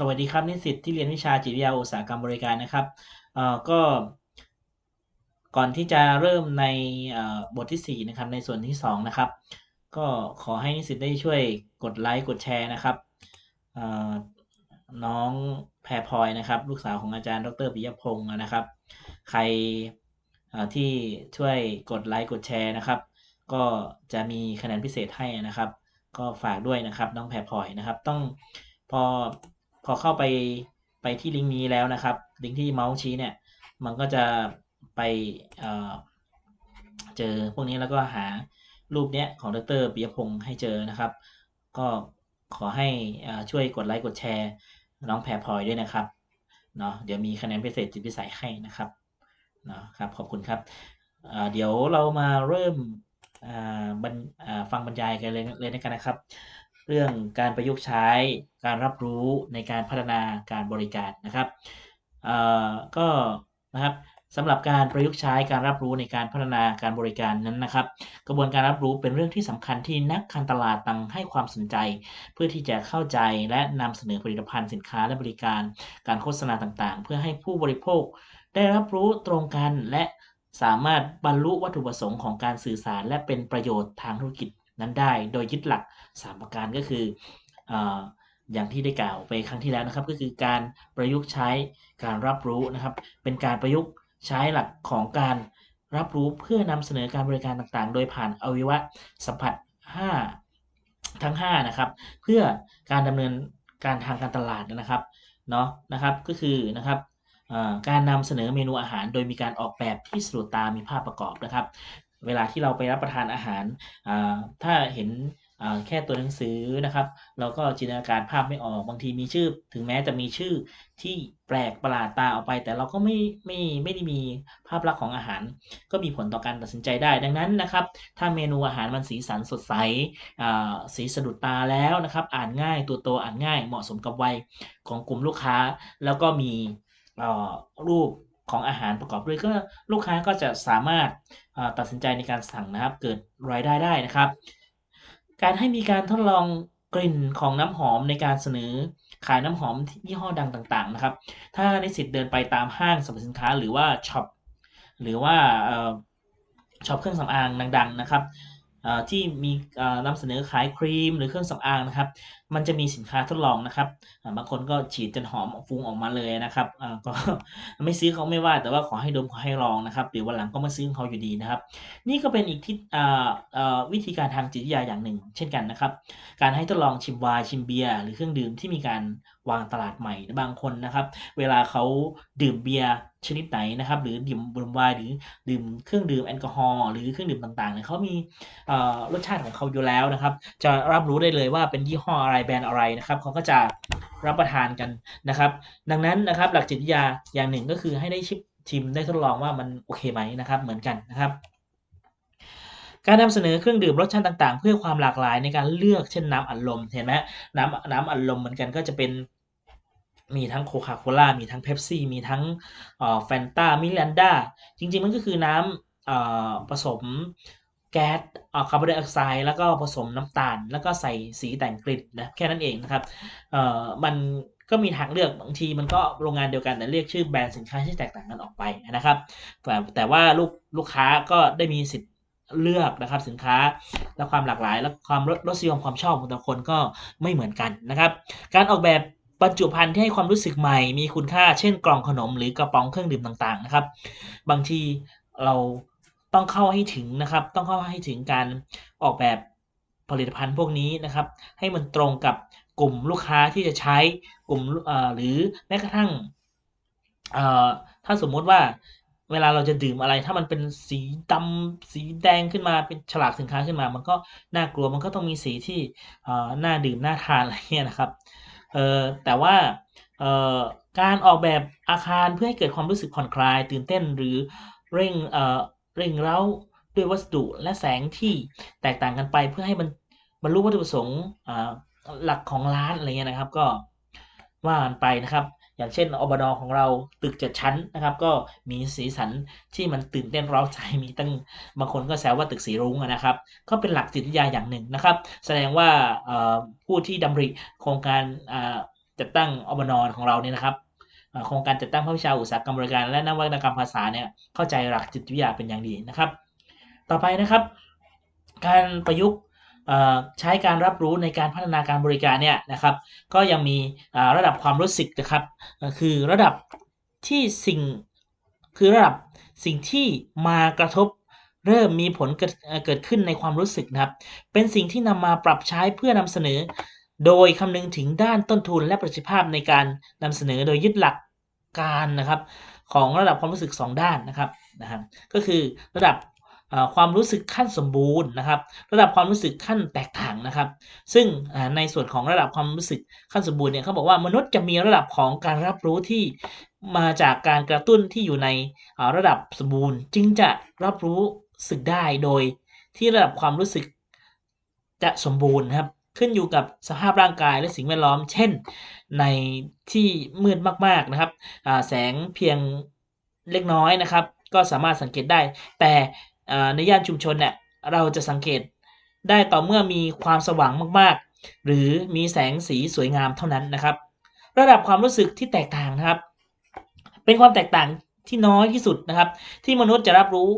สวัสดีครับนิสิตที่เรียนวิชาจิตวิทยาอุตสาหกรรมบริการนะครับเอ่อก็ก่อนที่จะเริ่มในบทที่ 4 นะครับในส่วนที่ 2 นะครับ ก็ขอให้นิสิตได้ช่วยกดไลค์กดแชร์นะครับน้องแพรพลอยนะครับ ลูกสาวของอาจารย์ดรปิยพงศ์นะครับ ใครที่ช่วยกดไลค์กดแชร์นะครับ ก็จะมีคะแนนพิเศษให้นะครับ ก็ฝากด้วยนะครับน้องแพรพลอยนะครับ ต้องพอ พอเข้าไปไปที่ลิงก์นี้แล้วนะครับ ลิงก์ที่เมาส์ชี้เนี่ย มันก็จะไปเเจอพวกนี้แล้วก็หารูปเนี้ยของดรปิยพงศ์ให้เจอนะครับ ก็ขอให้ช่วยกดไลค์กดแชร์น้องแพรพลอยด้วยนะครับเนาะเดี๋ยวมีคะแนนพิเศษจิตพิสัยให้นะครับเนาะครับขอบคุณครับเดี๋ยวเรามาเริ่มฟังบรรยายกันเลยเลยกันนะครับ เรื่องการประยุกต์ใช้การรับรู้ในการพัฒนาการบริการนะครับเอ่อก็นะครับสำหรับการประยุกต์ใช้การรับรู้ในการพัฒนาการบริการนั้นนะครับ กระบวนการรับรู้เป็นเรื่องที่สำคัญที่นักการตลาดต่างให้ความสนใจ เพื่อที่จะเข้าใจและนำเสนอผลิตภัณฑ์สินค้าและบริการ การโฆษณาต่างๆ เพื่อให้ผู้บริโภค ได้รับรู้ตรงกันและสามารถบรรลุวัตถุประสงค์ของการสื่อสาร และเป็นประโยชน์ทางธุรกิจ นั้นได้ โดยยึดหลัก 3 ประการก็คือออย่างที่ได้กล่าวไปครั้งที่แล้วนะครับ ก็คือการประยุกต์ใช้การรับรู้นะครับ เป็นการประยุกต์ใช้หลักของการรับรู้เพื่อนำเสนอการบริการต่างๆ โดยผ่านอวัยวะสัมผัส 5 ทั้ง 5 นะครับ เพื่อการดำเนินการทางการตลาดนะครับเนาะนะครับก็คือนะครับการนำเสนอเมนูอาหาร โดยมีการออกแบบที่สะดุดตามีภาพประกอบนะครับ เวลาที่เราไปรับประทานอาหาร ถ้าเห็นแค่ตัวหนังสือนะครับ เราก็จินตนาการภาพไม่ออกบางทีมีชื่อ ถึงแม้จะมีชื่อที่แปลกประหลาดตาออกไป แต่เราก็ไม่ไม่ไม่ได้มีภาพลักษณ์ของอาหาร ก็มีผลต่อการตัดสินใจได้ดังนั้นนะครับ ถ้าเมนูอาหารมันสีสันสดใสสีสะดุดตาแล้วนะครับ อ่านง่ายตัวโตอ่านง่ายเหมาะสมกับวัยของกลุ่มลูกค้า แล้วก็มีรูป ของอาหารประกอบด้วยก็ลูกค้าก็จะสามารถตัดสินใจในการสั่งนะครับ เกิดรายได้ได้นะครับ การให้มีการทดลองกลิ่นของน้ำหอมในการเสนอขายน้ำหอมยี่ห้อดังต่างๆนะครับ ถ้านิสิตเดินไปตามห้างสรรพสินค้าหรือว่าช็อปหรือว่าช็อปเครื่องสำอางดัง ๆ นะครับที่มีนำเสนอขายครีมหรือเครื่องสำอางนะครับมันจะมีสินค้าทดลองนะครับบางคนก็ฉีดจนหอมฟุ้งออกมาเลยนะครับก็ไม่ซื้อเขาไม่ว่า แต่ว่าขอให้ดมขอให้ลองนะครับเดี๋ยววันหลังก็มาซื้อเขาอยู่ดีนะครับ นี่ก็เป็นอีกที่วิธีการทางจิตวิทยาอย่างหนึ่ง เช่นกันนะครับ การให้ทดลองชิมวายชิมเบียร์หรือเครื่องดื่มที่มีการวางตลาดใหม่บางคนนะครับ เวลาเขาดื่มเบียร์ชนิดไหนนะครับ หรือดื่มดื่มไวน์หรือดื่มเครื่องดื่มแอลกอฮอล์หรือเครื่องดื่มต่างๆเนี่ยเขามีรสชาติของเขาอยู่แล้วนะครับ จะรับรู้ได้เลยว่าเป็นยี่ห้ออะไรแบรนด์อะไรนะครับเขาก็จะรับประทานกันนะครับ ดังนั้นนะครับหลักจิตวิทยาอย่างหนึ่งก็คือให้ได้ชิมชิมได้ทดลองว่ามันโอเคไหมนะครับเหมือนกันนะครับ การนำเสนอเครื่องดื่มรสชาติต่างๆ เพื่อความหลากหลายในการเลือกเช่นน้ำอัดลมเห็นไหมน้ำน้ำอัดลมเหมือนกันก็จะเป็นมีทั้งโคคาโคล่ามีทั้งเพปซี่มีทั้งแฟนตามิลันดาจริงๆ มันก็คือน้ำผสม แก๊สคาร์บอนไดออกไซด์แล้วก็ผสมน้ำตาล แล้วก็ใส่สีแต่งกลิ่นนะแค่นั้นเองนะครับเอ่อมันก็มีทางเลือกบางทีมันก็โรงงานเดียวกันแต่เรียกชื่อแบรนด์สินค้าที่แตกต่างกันออกไปนะครับ แต่แต่ว่าลูกลูกค้าก็ได้มีสิทธิ์เลือกนะครับสินค้าและความหลากหลาย และความรสรสนิยมความชอบของแต่ละคนก็ไม่เหมือนกันนะครับ การออกแบบบรรจุภัณฑ์ที่ให้ความรู้สึกใหม่มีคุณค่าเช่นกล่องขนมหรือกระป๋องเครื่องดื่มต่างๆนะครับ บางทีเรา ต้องเข้าให้ถึงนะครับ ต้องเข้าให้ถึงการออกแบบผลิตภัณฑ์พวกนี้นะครับ ให้มันตรงกับกลุ่มลูกค้าที่จะใช้กลุ่มหรือแม้กระทั่งถ้าสมมติว่าเวลาเราจะดื่มอะไร ถ้ามันเป็นสีดำสีแดงขึ้นมาเป็นฉลากสินค้าขึ้นมา มันก็น่ากลัวมันก็ต้องมีสีที่น่าดื่มน่าทานอะไรเงี้ยนะครับเออแต่ว่าการออกแบบอาคารเพื่อให้เกิดความรู้สึกผ่อนคลาย ตื่นเต้นหรือเร่ง เร่งเร้าด้วยวัสดุและแสงที่แตกต่างกันไปเพื่อให้มันบรรลุวัตถุประสงค์หลักของร้านอะไรเงี้ยนะครับ ก็ว่ากันไปนะครับ อย่างเช่นอบดของเราตึกเจ็ดชั้นนะครับ ก็มีสีสันที่มันตื่นเต้นร้าใจมีตั้งบางคนก็แซวว่าตึกสีรุ้งนะครับ ก็เป็นหลักจิตวิทยาอย่างหนึ่งนะครับ แสดงว่าผู้ที่ดำริโครงการจัดตั้งอบนอของเราเนี่ยนะครับ โครงการจัดตั้งภาควิชาอุตสาหกรรมบริการ และนวัตกรรมภาษาเนี่ยเข้าใจหลักจิตวิทยาเป็นอย่างดีนะครับ ต่อไปนะครับ การประยุกต์ใช้การรับรู้ในการพัฒนาการบริการเนี่ยนะครับ ก็ยังมีระดับความรู้สึกนะครับ คือระดับที่สิ่งคือระดับสิ่งที่มากระทบเริ่มมีผลเกิดเอ่อเกิดขึ้นในความรู้สึกนะครับ เป็นสิ่งที่นำมาปรับใช้เพื่อนำเสนอ โดยคำนึงถึงด้านต้นทุนและประสิทธิภาพในการนำเสนอโดยยึดหลักการนะครับของระดับความรู้สึก 2 ด้านนะครับนะครับ ก็คือระดับความรู้สึกขั้นสมบูรณ์นะครับ ระดับความรู้สึกขั้นแตกต่างนะครับ ซึ่งในส่วนของระดับความรู้สึกขั้นสมบูรณ์เนี่ยเขาบอกว่ามนุษย์จะมีระดับของการรับรู้ที่มาจากการกระตุ้นที่อยู่ในระดับสมบูรณ์ จึงจะรับรู้สึกได้โดยที่ระดับความรู้สึกจะสมบูรณ์ครับ ขึ้นอยู่กับสภาพร่างกายและสิ่งแวดล้อม เช่น ในที่มืดมากๆนะครับแสงเพียงเล็กน้อยนะครับ ก็สามารถสังเกตได้ แต่ในย่านชุมชนเนี่ยเราจะสังเกตได้ต่อเมื่อมีความสว่างมากๆ หรือมีแสงสีสวยงามเท่านั้นนะครับ ระดับความรู้สึกที่แตกต่างนะครับ เป็นความแตกต่างที่น้อยที่สุดนะครับ ที่มนุษย์จะรับรู้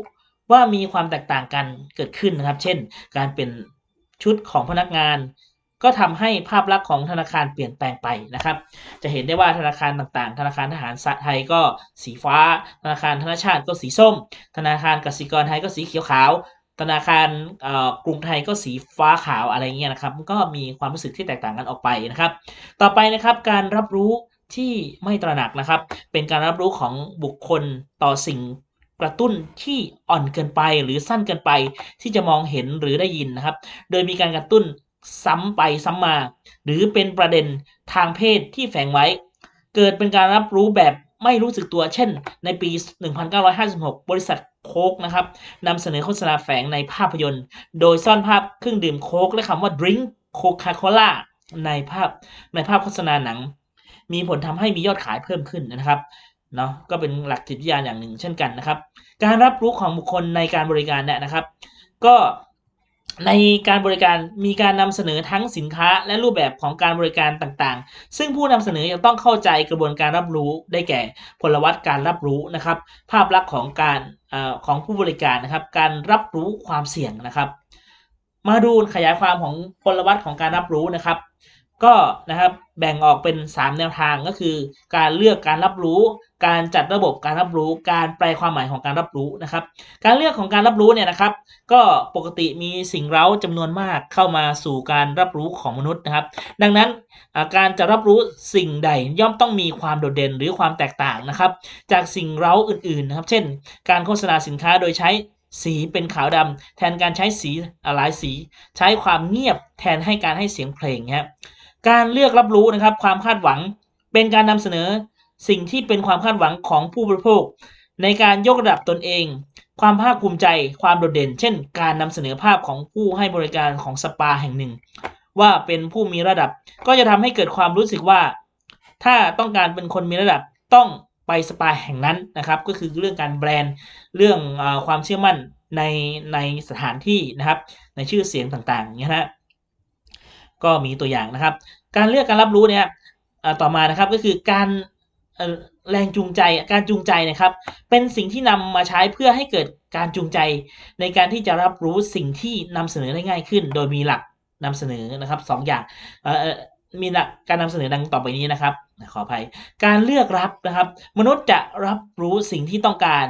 ว่ามีความแตกต่างกันเกิดขึ้นนะครับ เช่น การเป็นชุดของพนักงาน ก็ทำให้ภาพลักษณ์ของธนาคารเปลี่ยนแปลงไปนะครับ จะเห็นได้ว่าธนาคารต่างๆ ธนาคารทหารไทยก็สีฟ้า ธนาคารธนาชาติก็สีส้ม ธนาคารกสิกรไทยก็สีเขียวขาว ธนาคารกรุงไทยก็สีฟ้าขาวอะไรเงี้ยนะครับก็มีความรู้สึกที่แตกต่างกันออกไปนะครับ ต่อไปนะครับการรับรู้ที่ไม่ตระหนักนะครับ เป็นการรับรู้ของบุคคลต่อสิ่งกระตุ้นที่อ่อนเกินไปหรือสั้นเกินไปที่จะมองเห็นหรือได้ยินนะครับ โดยมีการกระตุ้น ซ้ำไปซ้ำมา หรือเป็นประเด็นทางเพศที่แฝงไว้ เกิดเป็นการรับรู้แบบไม่รู้สึกตัวเช่น ในปี 1956 บริษัทโค้กนะครับนำเสนอโฆษณาแฝงในภาพยนตร์ โดยซ่อนภาพเครื่องดื่มโค้กและคำว่า drink Coca-Cola ในภาพในภาพโฆษณาหนัง มีผลทำให้มียอดขายเพิ่มขึ้นนะครับเนาะก็เป็นหลักจิตวิทยาอย่างหนึ่งเช่นกันนะครับ การรับรู้ของบุคคลในการบริการเนี่ยนะครับ ก็ ในการบริการมีการนำเสนอทั้งสินค้าและรูปแบบของการบริการต่างๆ ซึ่งผู้นำเสนอยังต้องเข้าใจกระบวนการรับรู้ได้แก่พลวัตการรับรู้นะครับ ภาพลักษณ์ของการอของผู้บริการนะครับ การรับรู้ความเสี่ยงนะครับ มาดูขยายความของพลวัตของการรับรู้นะครับ ก็นะครับแบ่งออกเป็น 3 แนวทางก็คือ การเลือกการรับรู้ การจัดระบบการรับรู้ การแปลความหมายของการรับรู้นะครับ การเลือกของการรับรู้เนี่ยนะครับ ก็ปกติมีสิ่งเร้าจำนวนมากเข้ามาสู่การรับรู้ของมนุษย์นะครับ ดังนั้นการจะรับรู้สิ่งใดย่อมต้องมีความโดดเด่นหรือความแตกต่างนะครับ จากสิ่งเร้าอื่นๆนะครับ เช่น การโฆษณาสินค้าโดยใช้สีเป็นขาวดำแทนการใช้สีหลายสี ใช้ความเงียบแทนให้การให้เสียงเพลงครับ การเลือกรับรู้นะครับความคาดหวังเป็นการนำเสนอสิ่งที่เป็นความคาดหวังของผู้บริโภค ในการยกระดับตนเอง ความภาคภูมิใจ ความโดดเด่น เช่น การนำเสนอภาพของผู้ให้บริการของสปาแห่งหนึ่ง ว่าเป็นผู้มีระดับ ก็จะทำให้เกิดความรู้สึกว่า ถ้าต้องการเป็นคนมีระดับต้องไปสปาแห่งนั้นนะครับ ก็คือเรื่องการแบรนด์เรื่องอความเชื่อมั่นในในสถานที่นะครับ ในชื่อเสียงต่างๆอย่างนี้ยนะฮะ ก็มีตัวอย่างนะครับ การเลือกการรับรู้เนี่ยต่อมานะครับก็คือการแรงจูงใจการจูงใจนะครับ เป็นสิ่งที่นำมาใช้เพื่อให้เกิดการจูงใจ ในการที่จะรับรู้สิ่งที่นำเสนอได้ง่ายขึ้น โดยมีหลักนำเสนอนะครับสองอย่างมีหลักการนำเสนอดังต่อไปนี้นะครับ ขออภัย การเลือกรับนะครับ มนุษย์จะรับรู้สิ่งที่ต้องการ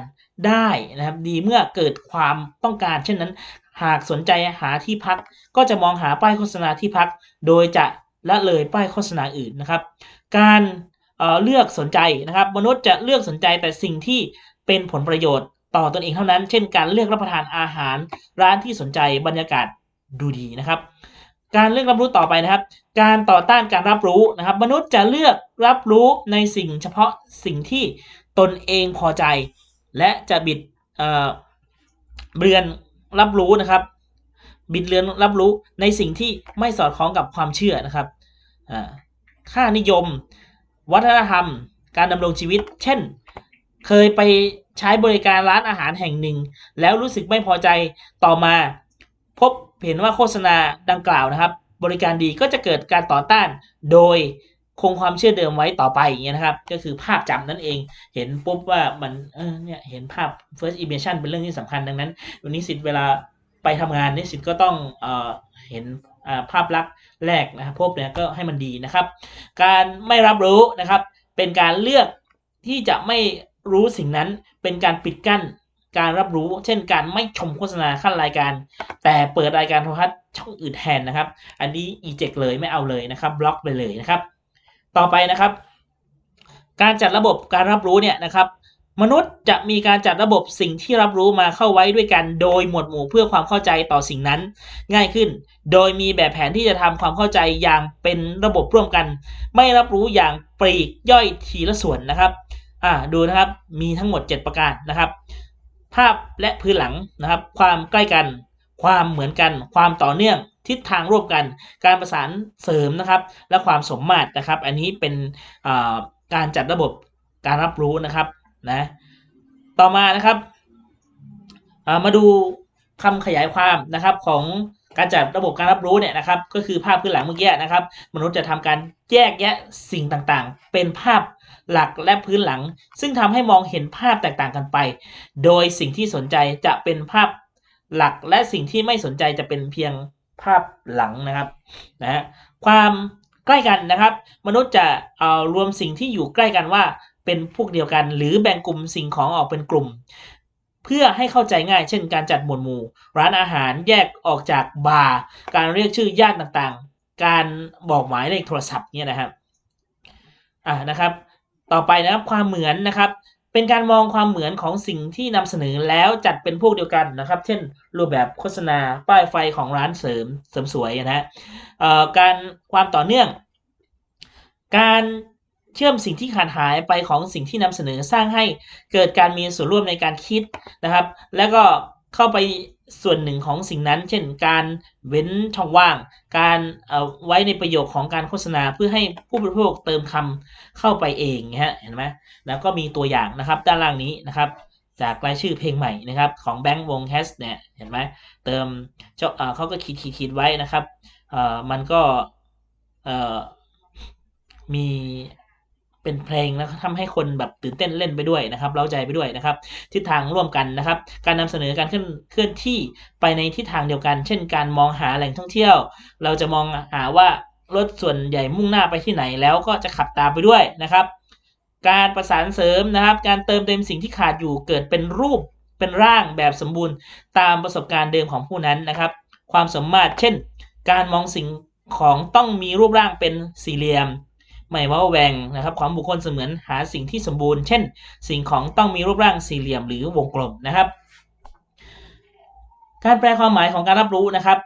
ได้นะครับ ดีเมื่อเกิดความต้องการ เช่นนั้น หากสนใจหาที่พัก ก็จะมองหาป้ายโฆษณาที่พัก โดยจะละเลยป้ายโฆษณาอื่นนะครับ การเเลือกสนใจนะครับ มนุษย์จะเลือกสนใจแต่สิ่งที่เป็นผลประโยชน์ต่อตนเองเท่านั้น เช่น การเลือกรับประทานอาหารร้านที่สนใจบรรยากาศดูดีนะครับ การเลือกรับรู้ต่อไปนะครับ การต่อต้านการรับรู้นะครับ มนุษย์จะเลือกรับรู้ในสิ่งเฉพาะสิ่งที่ตนเองพอใจ และจะบิดเเบือน รับรู้นะครับ บิดเบือนรับรู้ในสิ่งที่ไม่สอดคล้องกับความเชื่อนะครับค่านิยม วัฒนธรรม การดำรงชีวิต เช่น เคยไปใช้บริการร้านอาหารแห่งหนึ่ง แล้วรู้สึกไม่พอใจต่อมา พบเห็นว่าโฆษณาดังกล่าวนะครับ บริการดีก็จะเกิดการต่อต้านโดย คงความเชื่อเดิมไว้ต่อไปอย่างเงี้ยนะครับ ก็คือภาพจำนั่นเอง เห็นปุ๊บว่ามันเออเนี่ยเห็นภาพ first impression เป็นเรื่องที่สำคัญดังนั้น วันนี้สิทธิ์เวลาไปทำงานนิสิตก็ต้องเออเห็นภาพลักษณ์แรกนะครับพบเนี่ยก็ให้มันดีนะครับ การไม่รับรู้นะครับ เป็นการเลือกที่จะไม่รู้สิ่งนั้นเป็นการปิดกั้นการรับรู้ เช่นการไม่ชมโฆษณาขั้นรายการ แต่เปิดรายการโทรทัศน์ช่องอื่นแทนนะครับ อันนี้อีเจกเลยไม่เอาเลยนะครับบล็อกไปเลยนะครับ ต่อไปนะครับ การจัดระบบการรับรู้เนี่ยนะครับ มนุษย์จะมีการจัดระบบสิ่งที่รับรู้มาเข้าไว้ด้วยกัน โดยหมวดหมู่เพื่อความเข้าใจต่อสิ่งนั้น ง่ายขึ้น โดยมีแบบแผนที่จะทำความเข้าใจอย่างเป็นระบบร่วมกัน ไม่รับรู้อย่างปลีกย่อยทีละส่วนนะครับอ่าดูนะครับมีทั้งหมด 7 ประการนะครับ ภาพและพื้นหลังนะครับ ความใกล้กัน ความเหมือนกัน ความต่อเนื่องทิศทางร่วมกัน การประสานเสริมนะครับ และความสมมาตรนะครับ อันนี้เป็นการจัดระบบการรับรู้นะครับนะต่อมานะครับามาดูคำขยายความนะครับของการจัดระบบการรับรู้เนี่ยนะครับ ก็คือภาพพื้นหลังเมื่อกี้นะครับ มนุษย์จะทำการแยกแยะสิ่งต่างๆ เป็นภาพหลักและพื้นหลัง ซึ่งทำให้มองเห็นภาพแตกต่างกันไป โดยสิ่งที่สนใจจะเป็นภาพ หลักและสิ่งที่ไม่สนใจจะเป็นเพียงภาพหลังนะครับนะฮะความใกล้กันนะครับ มนุษย์จะเอารวมสิ่งที่อยู่ใกล้กันว่าเป็นพวกเดียวกัน หรือแบ่งกลุ่มสิ่งของออกเป็นกลุ่ม เพื่อให้เข้าใจง่าย เช่น การจัดหมวดหมู่ ร้านอาหารแยกออกจากบาร์การเรียกชื่อญาติต่างๆ การบอกหมายเลขโทรศัพท์เนี่ยนะครับอ่านะครับ ต่อไปนะครับความเหมือนนะครับ เป็นการมองความเหมือนของสิ่งที่นำเสนอแล้วจัดเป็นพวกเดียวกันนะครับ เช่น รูปแบบโฆษณาป้ายไฟของร้านเสริมเสริมสวยนะฮะการความต่อเนื่อง การเชื่อมสิ่งที่ขาดหายไปของสิ่งที่นำเสนอสร้างให้เกิดการมีส่วนร่วมในการคิดนะครับ แล้วก็ เข้าไปส่วนหนึ่งของสิ่งนั้น เช่น การเว้นช่องว่าง การเอาไว้ในประโยคของการโฆษณาเพื่อให้ผู้บริโภคเติมคำเข้าไปเองนะฮะเห็นไหมแล้วก็มีตัวอย่างนะครับด้านล่างนี้นะครับ จากรายชื่อเพลงใหม่นะครับของแบงค์วงแคสเนี่ยเห็นไหมเติมเจ้าเขาก็ขีดขีดขีดไว้นะครับเอ่อมันก็เอ่อมี เป็นเพลงแล้วทำให้คนแบบตื่นเต้นเล่นไปด้วยนะครับเร้าใจไปด้วยนะครับ ทิศทางร่วมกันนะครับ การนำเสนอการเคลื่อนเคลื่อนที่ไปในทิศทางเดียวกัน เช่น การมองหาแหล่งท่องเที่ยว เราจะมองหาว่ารถส่วนใหญ่มุ่งหน้าไปที่ไหนแล้วก็จะขับตามไปด้วยนะครับ การประสานเสริมนะครับ การเติมเต็มสิ่งที่ขาดอยู่เกิดเป็นรูปเป็นร่างแบบสมบูรณ์ ตามประสบการณ์เดิมของผู้นั้นนะครับ ความสมมาตรเช่น การมองสิ่งของต้องมีรูปร่างเป็นสี่เหลี่ยม ไม่ว่าแหวงนะครับความบุคคลเสมือนหาสิ่งที่สมบูรณ์ เช่น สิ่งของต้องมีรูปร่างสี่เหลี่ยมหรือวงกลมนะครับ การแปลความหมายของการรับรู้นะครับ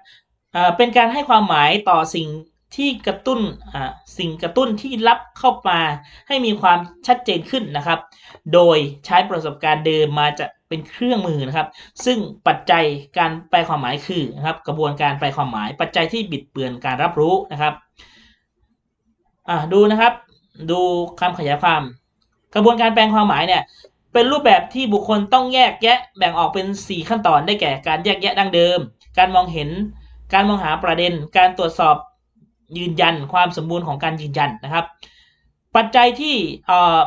เป็นการให้ความหมายต่อสิ่งที่กระตุ้นสิ่งกระตุ้นที่รับเข้ามาให้มีความชัดเจนขึ้นนะครับ โดยใช้ประสบการณ์เดิมมาจะเป็นเครื่องมือนะครับ ซึ่งปัจจัยการแปลความหมายคือนะครับ กระบวนการแปลความหมาย ปัจจัยที่บิดเบือนการรับรู้นะครับ อ่าดูนะครับ ดูคำขยายความ กระบวนการแปลงความหมายเนี่ย เป็นรูปแบบที่บุคคลต้องแยกแยะแบ่งออกเป็น 4 ขั้นตอนได้แก่การแยกแยะดังเดิม การมองเห็น การมองหาประเด็น การตรวจสอบยืนยันความสมบูรณ์ของการยืนยันนะครับ ปัจจัยที่เอ่อ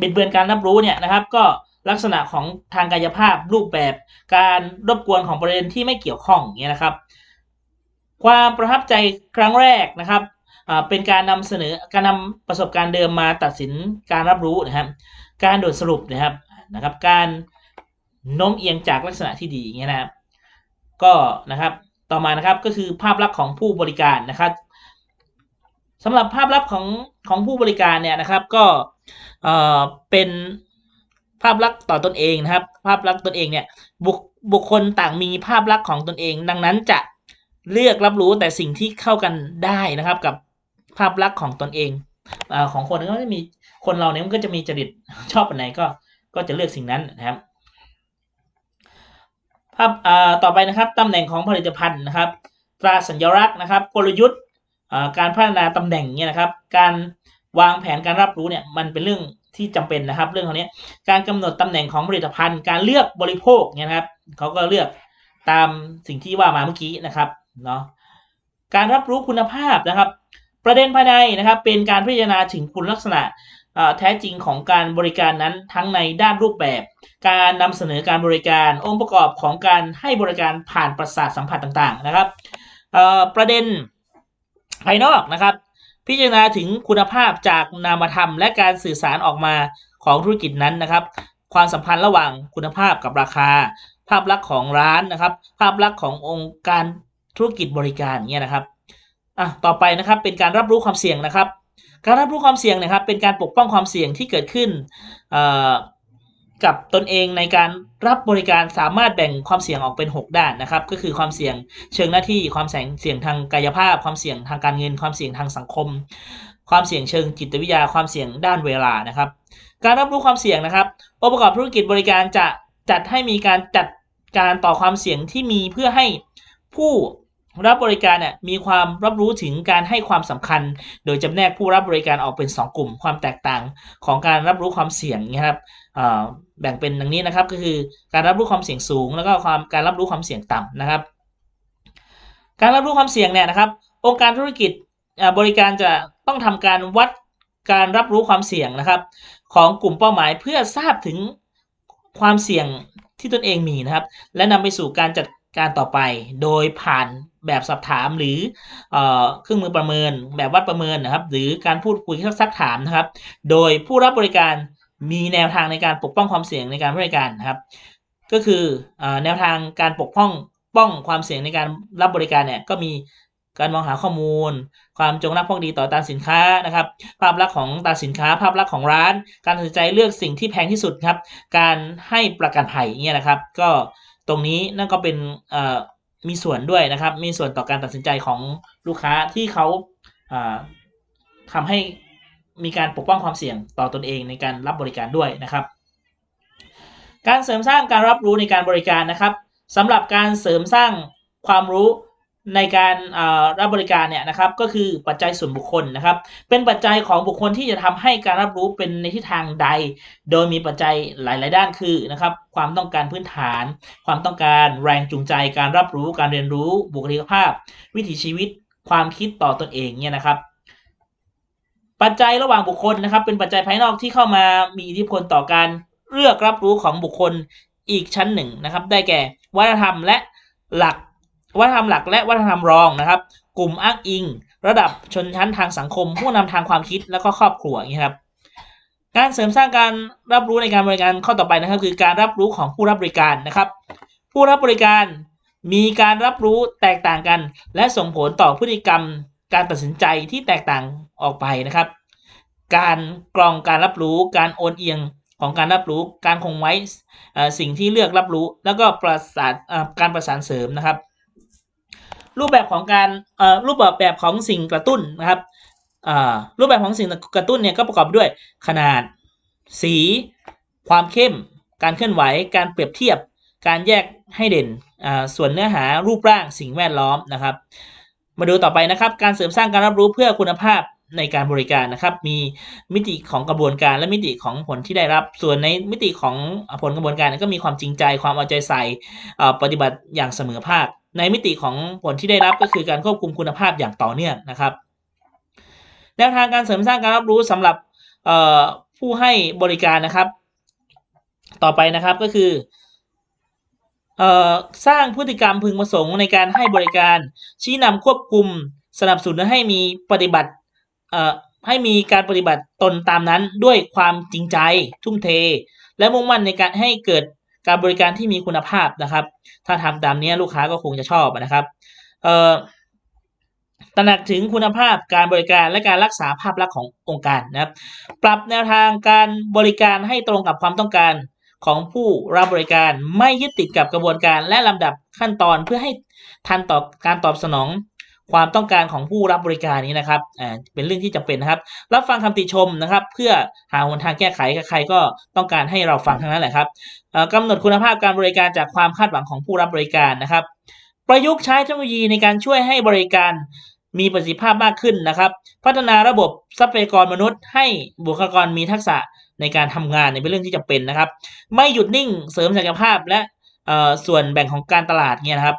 บิดเบือนการรับรู้เนี่ยนะครับ ก็ลักษณะของทางกายภาพรูปแบบ การรบกวนของประเด็นที่ไม่เกี่ยวข้องเงี้ยนะครับ ความประทับใจครั้งแรกนะครับ เป็นการนำเสนอการนำประสบการณ์เดิมมาตัดสินการรับรู้นะครับ การโดดสรุปนะครับนะครับ การโน้มเอียงจากลักษณะที่ดีอย่างเงี้ยนะครับ ก็นะครับต่อมานะครับก็คือภาพลักษณ์ของผู้บริการนะครับสำหรับภาพลักษณ์ของของผู้บริการเนี่ยนะครับก็เอ่อเป็นภาพลักษณ์ต่อตนเองนะครับ ภาพลักษณ์ตนเองเนี่ยบุคบุคคลต่างมีภาพลักษณ์ของตนเอง ดังนั้นจะเลือกรับรู้แต่สิ่งที่เข้ากันได้นะครับกับ ภาพลักษณ์ของตนเองอของคนก็จะมีคนเราเนี่ยมันก็จะมีจริตชอบอันไหนก็ก็จะเลือกสิ่งนั้นนะครับภาพต่อไปนะครับตำแหน่งของผลิตภัณฑ์นะครับ ตราสัญลักษณ์นะครับ กลยุทธ์การพัฒนาตำแหน่งเนี่ยนะครับ การวางแผนการรับรู้เนี่ยมันเป็นเรื่องที่จำเป็นนะครับ เรื่องของนี้การกำหนดตำแหน่งของผลิตภัณฑ์ การเลือกบริโภคเนี่ยนะครับเขาก็เลือกตามสิ่งที่ว่ามาเมื่อกี้นะครับเนาะการรับรู้คุณภาพนะครับ ประเด็นภายในนะครับเป็นการพิจารณาถึงคุณลักษณะแท้จริงของการบริการนั้นทั้งในด้านรูปแบบ การนำเสนอการบริการองค์ประกอบของการให้บริการผ่านประสาทสัมผัสต่างๆนะครับประเด็นภายนอกนะครับ พิจารณาถึงคุณภาพจากนามธรรม และการสื่อสารออกมาของธุรกิจนั้นนะครับ ความสัมพันธ์ระหว่างคุณภาพกับราคา ภาพลักษณ์ของร้านนะครับ ภาพลักษณ์ขององค์การธุรกิจบริการเนี่ยนะครับ อะต่อไปนะครับเป็นการรับรู้ความเสี่ยงนะครับ การรับรู้ความเสี่ยงนะครับ เป็นการปกป้องความเสี่ยงที่เกิดขึ้นกับตนเองในการรับบริการสามารถแบ่งความเสี่ยงออกเป็น 6 ด้านนะครับ ก็คือความเสี่ยงเชิงหน้าที่ความเสี่ยงเสี่ยงทางกายภาพ ความเสี่ยงทางการเงิน ความเสี่ยงทางสังคม ความเสี่ยงเชิงจิตวิทยา ความเสี่ยงด้านเวลานะครับ การรับรู้ความเสี่ยงนะครับองค์ประกอบธุรกิจบริการจะจัดให้มีการจัดการต่อความเสี่ยงที่มีเพื่อให้ผู้ รับบริการเนี่ยมีความรับรู้ถึงการให้ความสำคัญ โดยจำแนกผู้รับบริการออกเป็น 2 กลุ่ม ความแตกต่างของการรับรู้ความเสี่ยงนะครับแบ่งเป็นดังนี้นะครับก็คือการรับรู้ความเสี่ยงสูง แล้วก็ความการรับรู้ความเสี่ยงต่ำนะครับ การรับรู้ความเสี่ยงเนี่ยนะครับ องค์การธุรกิจบริการจะต้องทำการวัดการรับรู้ความเสี่ยงนะครับ ของกลุ่มเป้าหมายเพื่อทราบถึงความเสี่ยงที่ตนเองมีนะครับ และนำไปสู่การจัดการต่อไป โดยผ่าน แบบสอบถามหรือเอเครื่องมือประเมิน แบบวัดประเมินนะครับ หรือการพูดคุยซักถามนะครับ โดยผู้รับบริการมีแนวทางในการปกป้องความเสี่ยงในการบริการนะครับ ก็คืออแนวทางการปกป้องป้องความเสี่ยงในการรับบริการเนี่ยก็มีการมองหาข้อมูล ความจงรักภักดีต่อตาสินค้านะครับ ภาพลักษณ์ของตาสินค้า ภาพลักษณ์ของร้าน การตัดสินใจเลือกสิ่งที่แพงที่สุดครับ การให้ประกันภัยเนี่ยนะครับ ก็ตรงนี้นั่นก็เป็น มีส่วนด้วยนะครับ มีส่วนต่อการตัดสินใจของลูกค้าที่เขาทำทำให้มีการปกป้องความเสี่ยงต่อตนเองในการรับบริการด้วยนะครับ การเสริมสร้างการรับรู้ในการบริการนะครับสำหรับการเสริมสร้างความรู้ ในการรับบริการเนี่ยนะครับก็คือปัจจัยส่วนบุคคลนะครับ เป็นปัจจัยของบุคคลที่จะทำให้การรับรู้เป็นในทิศทางใด โดยมีปัจจัยหลาย ๆ ด้านคือนะครับความต้องการพื้นฐาน ความต้องการแรงจูงใจการรับรู้การเรียนรู้บุคลิกภาพ วิถีชีวิต ความคิดต่อตนเองเนี่ยนะครับ ปัจจัยระหว่างบุคคลนะครับ เป็นปัจจัยภายนอกที่เข้ามามีอิทธิพลต่อการเลือกรับรู้ของบุคคลอีกชั้นหนึ่งนะครับ ได้แก่วัฒนธรรมและหลัก วัฒนธรรมหลักและวัฒนธรรมรองนะครับ กลุ่มอ้างอิง ระดับชนชั้นทางสังคม ผู้นำทางความคิดแล้วก็ครอบครัวอย่างนี้ครับการเสริมสร้างการรับรู้ในการบริการข้อต่อไปนะครับ คือการรับรู้ของผู้รับบริการนะครับ ผู้รับบริการมีการรับรู้แตกต่างกัน และส่งผลต่อพฤติกรรม การตัดสินใจที่แตกต่างออกไปนะครับ การกรองการรับรู้ การโอนเอียงของการรับรู้ การคงไว้สิ่งที่เลือกรับรู้ แล้วก็ประสานการประสานเสริมนะครับ รูปแบบของการเอ่อรูปแบบของสิ่งกระตุ้นนะครับอ่ารูปแบบของสิ่งกระตุ้นเนี่ยก็ประกอบด้วยขนาด สี ความเข้ม การเคลื่อนไหว การเปรียบเทียบ การแยกให้เด่นอ่าส่วนเนื้อหารูปร่างสิ่งแวดล้อมนะครับ มาดูต่อไปนะครับ การเสริมสร้างการรับรู้เพื่อคุณภาพในการบริการนะครับมีมิติของกระบวนการและมิติของผลที่ได้รับ ส่วนในมิติของผลกระบวนการก็มีความจริงใจความเอาใจใส่ปฏิบัติอย่างเสมอภาค ในมิติของผลที่ได้รับก็คือการควบคุมคุณภาพอย่างต่อเนื่องนะครับแนวทางการเสริมสร้างการรับรู้สำหรับผู้ให้บริการนะครับ ต่อไปนะครับก็คืออสร้างพฤติกรรมพึงประสงค์ในการให้บริการ ชี้นำควบคุมสนับสนุนให้มีปฏิบัติให้มีการปฏิบัติตนตามนั้นด้วยความจริงใจทุ่มเท และมุ่งมั่นในการให้เกิด การบริการที่มีคุณภาพนะครับ ถ้าทำตามนี้ลูกค้าก็คงจะชอบนะครับเอ่อตระหนักถึงคุณภาพการบริการและการรักษาภาพลักษณ์ขององค์การนะครับ ปรับแนวทางการบริการให้ตรงกับความต้องการของผู้รับบริการไม่ยึดติดกับกระบวนการและลำดับขั้นตอนเพื่อให้ทันต่อการตอบสนอง ความต้องการของผู้รับบริการนี้นะครับอ่าเป็นเรื่องที่จำเป็นนะครับ รับฟังคำติชมนะครับ เพื่อหาหนทางแก้ไขใครก็ต้องการให้เราฟังทั้งนั้นแหละครับเอ่อกำหนดคุณภาพการบริการจากความคาดหวังของผู้รับบริการนะครับ ประยุกต์ใช้เทคโนโลยีในการช่วยให้บริการมีประสิทธิภาพมากขึ้นนะครับ พัฒนาระบบทรัพยากรมนุษย์ ให้บุคลากรมีทักษะในการทำงานเนี่ยเป็นเรื่องที่จำเป็นนะครับ ไม่หยุดนิ่งเสริมศักยภาพและเอ่อส่วนแบ่งของการตลาดเนี่ยนะครับ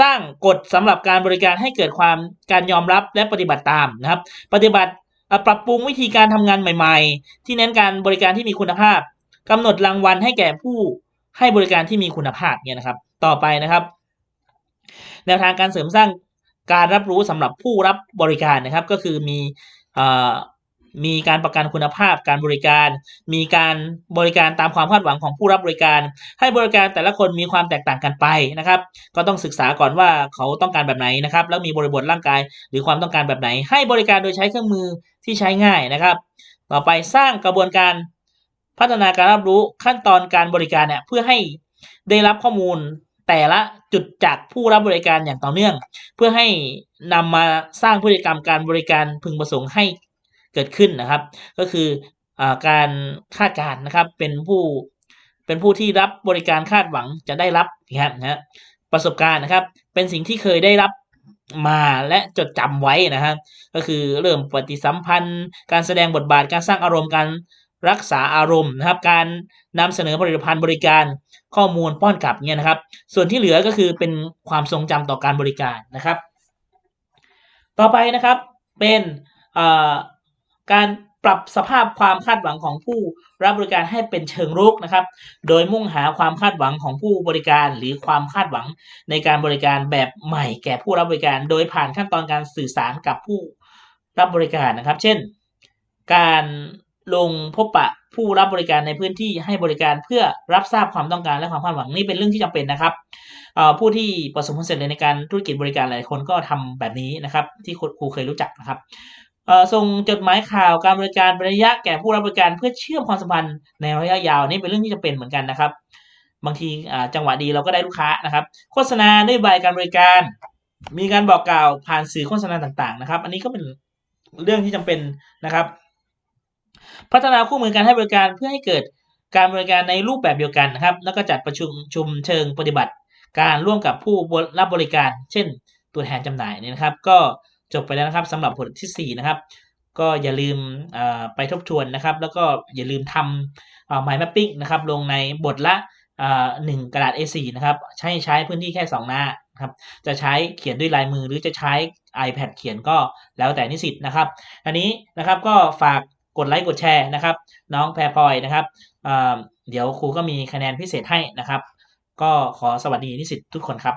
สร้างกฎสำหรับการบริการให้เกิดความการยอมรับและปฏิบัติตามนะครับ ปฏิบัติปรับปรุงวิธีการทำงานใหม่ ๆ ที่เน้นการบริการที่มีคุณภาพกำหนดรางวัลให้แก่ผู้ให้บริการที่มีคุณภาพเนี่ยนะครับ ต่อไปนะครับ แนวทางการเสริมสร้างการรับรู้สำหรับผู้รับบริการนะครับ ก็คือมีอ มีการประกันคุณภาพการบริการ มีการบริการตามความคาดหวังของผู้รับบริการ ให้บริการแต่ละคนมีความแตกต่างกันไปนะครับ ก็ต้องศึกษาก่อนว่าเขาต้องการแบบไหนนะครับ แล้วมีบริบทร่างกายหรือความต้องการแบบไหน ให้บริการโดยใช้เครื่องมือที่ใช้ง่ายนะครับ ต่อไปสร้างกระบวนการพัฒนาการรับรู้ขั้นตอนการบริการเนี่ยเพื่อให้ได้รับข้อมูลแต่ละจุดจากผู้รับบริการอย่างต่อเนื่อง เพื่อให้นำมาสร้างพฤติกรรมการบริการพึงประสงค์ให้ เกิดขึ้นนะครับ ก็คืออการคาดการณ์นะครับเป็นผู้เป็นผู้ที่รับบริการคาดหวังจะได้รับนะครับนะฮะประสบการณ์นะครับ เป็นสิ่งที่เคยได้รับมาและจดจำไว้นะครับก็คือเริ่มปฏิสัมพันธ์ การแสดงบทบาทการสร้างอารมณ์การรักษาอารมณ์นะครับ การนำเสนอผลิตภัณฑ์บริการข้อมูลป้อนกลับเนี่ยนะครับ ส่วนที่เหลือก็คือเป็นความทรงจำต่อการบริการนะครับ ต่อไปนะครับเป็น การปรับสภาพความคาดหวังของผู้รับบริการให้เป็นเชิงรุกนะครับ โดยมุ่งหาความคาดหวังของผู้บริการ หรือความคาดหวังในการบริการแบบใหม่แก่ผู้รับบริการ โดยผ่านขั้นตอนการสื่อสารกับผู้รับบริการนะครับ เช่น การลงพบปะผู้รับบริการในพื้นที่ให้บริการเพื่อรับทราบความต้องการและความคาดหวังนี่เป็นเรื่องที่จำเป็นนะครับผู้ที่ประสบความสำเร็จในการธุรกิจบริการหลายคนก็ทำแบบนี้นะครับ ที่ครูเคยรู้จักนะครับ ส่งจดหมายข่าวการบริการระยะแก่ผู้รับบริการเพื่อเชื่อมความสัมพันธ์ในระยะยาวนี่เป็นเรื่องที่จำเป็นเหมือนกันนะครับ บางทีจังหวะดีเราก็ได้ลูกค้านะครับ โฆษณานโยใบการบริการ มีการบอกกล่าวผ่านสื่อโฆษณาต่างๆนะครับ อันนี้ก็เป็นเรื่องที่จำเป็นนะครับ พัฒนาคู่มือการให้บริการเพื่อให้เกิดการบริการในรูปแบบเดียวกันนะครับ แล้วก็จัดประชุมชุมเชิงปฏิบัติ การร่วมกับผู้รับบริการ เช่น ตัวแทนจำหน่ายเนี่ยนะครับ ก็ จบไปแล้วนะครับสำหรับบทที่4นะครับก็อย่าลืมไปทบทวนนะครับ แล้วก็อย่าลืมทำ mind mapping นะครับลงในบทละหนึ่งกระดาษ A4 นะครับใช้ใช้พื้นที่แค่ 2 หน้าครับจะใช้เขียนด้วยลายมือหรือจะใช้ iPad เขียนก็แล้วแต่นิสิตนะครับ อันนี้นะครับก็ฝากกดไลค์กดแชร์นะครับ น้องแพรพลอยนะครับเดี๋ยวครูก็มีคะแนนพิเศษให้นะครับ ก็ขอสวัสดีนิสิตทุกคนครับ